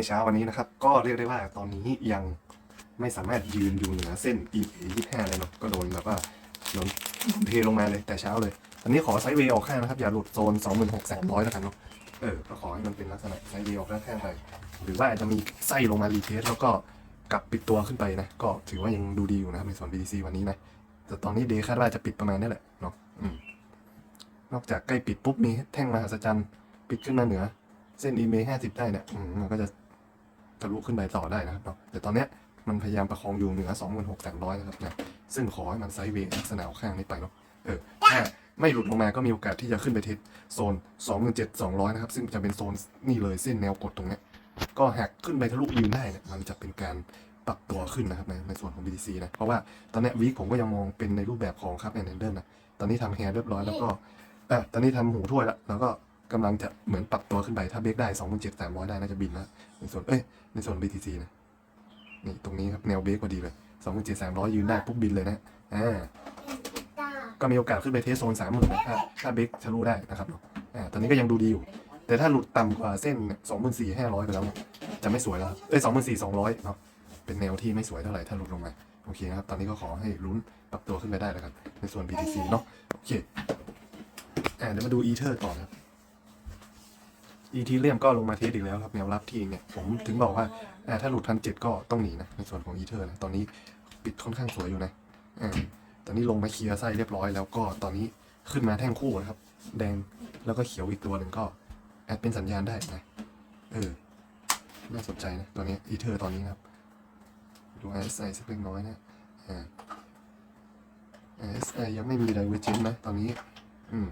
ในเช้าวันนี้นะครับ ก็เรียกได้ว่าตอนนี้ยังไม่สามารถยืนอยู่เหนือเส้น e ยี่ห้าเลยเนาะก็โดนแบบว่าโดนเทลงมาเลยแต่เช้าเลย อันนี้ขอไซด์เวย์ออกข้างนะครับ อย่าหลุดโซน 26,300แล้วกันเนาะเออก็ขอให้มันเป็นลักษณะไซด์เวย์ออกด้านข้างไปหรือว่าอาจจะมีไส้ลงมารีเทสแล้วก็กลับปิดตัวขึ้นไปนะ ก็ถือว่ายังดูดีอยู่นะครับในส่วน BTC วันนี้นะแต่ตอนนี้เดย์คาดว่าจะปิดประมาณนี้แหละเนาะนอกจากใกล้ปิดปุ๊บมีแท่งมหัศจรรย์ ปิดขึ้นมาเหนือ เส้น EMA 50 ได้เนี่ยมันก็จะ ทะลุขึ้นไปต่อได้นะครับ แต่ตอนเนี้ยมันพยายามประคองอยู่เหนือ26,300นะครับนะซึ่งขอให้มันไซด์เวย์ลักษณะข้างนี้ไปเนาะเออถ้าไม่หลุดลงมาก็มีโอกาสที่จะขึ้นไปเทสโซน 27,200 นะครับ ซึ่งจะเป็นโซนนี่เลยเส้นแนวกดตรงเนี้ยก็หักขึ้นไปทะลุยืนได้เนี่ยมันจะเป็นการปรับตัวขึ้นนะครับในในส่วนของ BTC นะ เพราะว่าตอนนี้วีคผมก็ยังมองเป็นในรูปแบบของครับแอนเดนนะ ตอนนี้ทำแฮร์เรียบร้อยแล้วก็เออตอนนี้ทำหูถ้วยแล้วแล้วก็ กำลังจะเหมือนปรับตัวขึ้นไปถ้าเบรกได้27,300ได้น่าจะบินแล้วในส่วนเอ้ยในส่วน BTC นะนี่ตรงนี้ครับแนวเบรกพอดีเลย27,300ยืนได้ปุ๊บบินเลยนะอ่าก็มีโอกาสขึ้นไปเทสโซนสามหมื่นนะถ้าถ้าเบรกทะลุได้นะครับเนาะอ่าตอนนี้ก็ยังดูดีอยู่ แต่ถ้าหลุดต่ำกว่าเส้นสองหมื่นสี่ห้าร้อยไปแล้วจะไม่สวยแล้วเอ้ยสองหมื่นสี่สองร้อยเนาะเป็นแนวที่ไม่สวยเท่าไหร่ถ้าหลุดลงมาโอเคนะครับตอนนี้ก็ขอให้ลุ้นปรับตัวขึ้นไปได้แล้วครับในส่วน BTC เนาะโอเคอ่าเดี๋ยวมาดูอีเทอร์ต่อนครับ อีทีเรียมก็ลงมาเทสอีกแล้วครับแนวรับที่เนี่ยผมถึงบอกว่าอ่าถ้าหลุดพันเจ็ดก็ต้องหนีนะในส่วนของอีเทอร์นะตอนนี้ปิดค่อนข้างสวยอยู่นะอ่าตอนนี้ลงมาเคลียร์ไส้เรียบร้อยแล้วก็ตอนนี้ขึ้นมาแท่งคู่นะครับ แดงแล้วก็เขียวอีกตัวหนึ่งก็แอดเป็นสัญญาณได้นะเออน่าสนใจนะตัวนี้อีเทอร์ตอนนี้นะครับดู RSI สักเล็กน้อยนะอ่า RSI ยังไม่มี divergence นะตอนนี้ อืม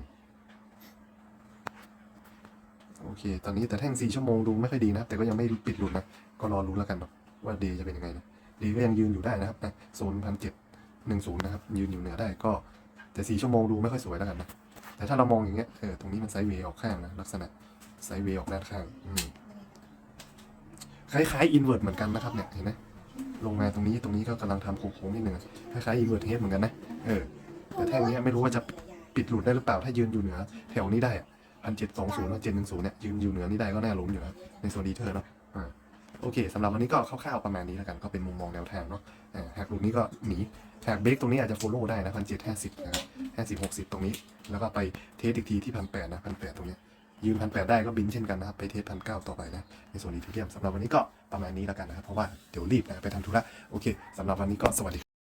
โอเค ตอนนี้แต่แท่ง4ชั่วโมงดูไม่ค่อยดีนะแต่ก็ยังไม่ปิดหลุดนะ ก็รอรู้แล้วกันว่าเดย์จะเป็นยังไงนะ เดย์ก็ยังยืนอยู่ได้นะครับโซนพันเจ็ดหนึ่งศูนย์นะครับ ยืนอยู่เหนือได้ก็ แต่สี่ชั่วโมงดูไม่ค่อยสวยแล้วกันนะ แต่ถ้าเรามองอย่างเงี้ย เออ ตรงนี้มันไซด์เวย์ออกข้างนะ ลักษณะไซด์เวย์ออกด้านข้างคล้ายๆอินเวอร์ตเหมือนกันนะครับเนี่ยเห็นไหมลงมาตรงนี้ตรงนี้ก็กำลังทำโค้งๆนิดหนึ่งคล้ายๆอินเวอร์ตเฮดเหมือนกันนะ เออ แต่แท่งนี้ไม่รู้ว่าจะปิดหลุดได้หรือเปล่าถ้ายืนอยู่เหนือ แถวนี้ได้ พันเจ็ดสองศูนย์พันเจ็ดหนึ่งศูนย์เนี่ยยืนอยู่เหนือนี่ได้ก็น่าลุ้นอยู่นะในโซนดีเทอร์เนาะอ่าโอเคสำหรับวันนี้ก็คร่าวๆประมาณนี้แล้วกันก็เป็นมุมมองแนวทางเนาะอ่าหากหลุดนี้ก็หนีแท็กเบรกตรงนี้อาจจะ follow ได้นะพันเจ็ดห้าสิบนะครับห้าสิบหกสิบตรงนี้ แล้วก็ไปเทสอีกทีที่พันแปดนะพันแปดตรงนี้ยืนพันแปดได้ก็บินเช่นกันนะครับไปเทสพันเก้าต่อไปนะในส่วนอีทีเรียมสำหรับวันนี้ก็ประมาณนี้แล้วกันนะครับเพราะว่าเดี๋ยวรีบนะไปทำธุระโอเคสำหรับวันนี้ก็สวัสดี